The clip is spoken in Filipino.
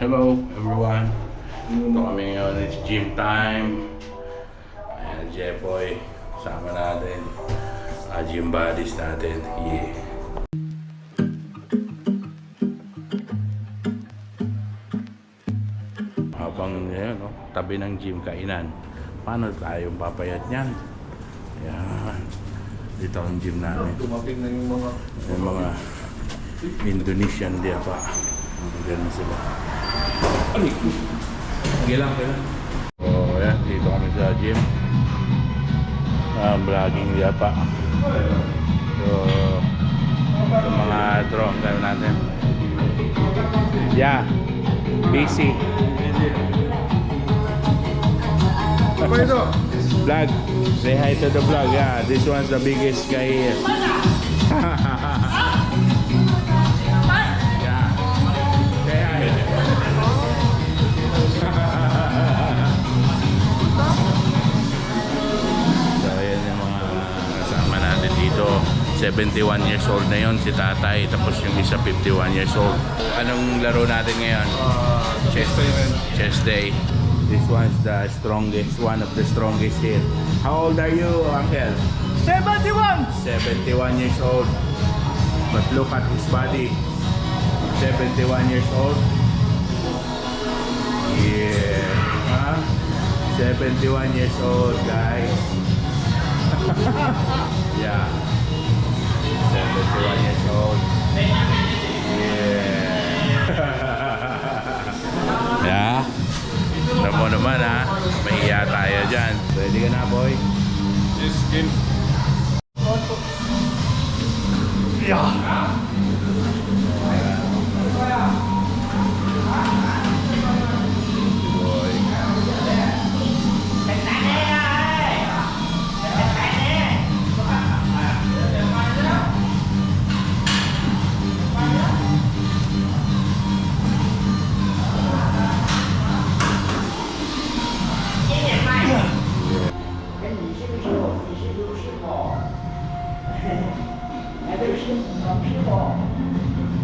Hello everyone. Ito kami ngayon. It's gym time. Ayan, Jepoy. Sama natin. Ah, gym buddies natin. Yeah. Habang yan, no, tabi ng gym kainan. Paano tayong papayat niyan? Yan. Dito ang gym namin. Yung mga Indonesian dia pa. Ganun sila. Ay! Gilang ka na. Oh, yan. Dito kami sa gym. Ah, vlogging dia pa. So, yung mga drone tayo natin. Yeah. Busy. Apa itu? Vlog. Say hi to the vlog. Yeah, this one's the biggest guy here. 71 years old na yon si tatay. Tapos yung isa 51 years old. Anong laro natin ngayon? Uh, Chess, chess day. This one's the strongest, one of the strongest here. How old are you, Uncle? 71! 71 years old. But look at his body. 71 years old. Yeah. Huh? 71 years old, guys. yeah. 71 years old. Yeah. yeah. Alam mo naman ha, mahiya tayo dyan. Ready ka na, boy? Yes, game. Boy. Anderson, Anderson, Anderson, Anderson, Anderson, Anderson,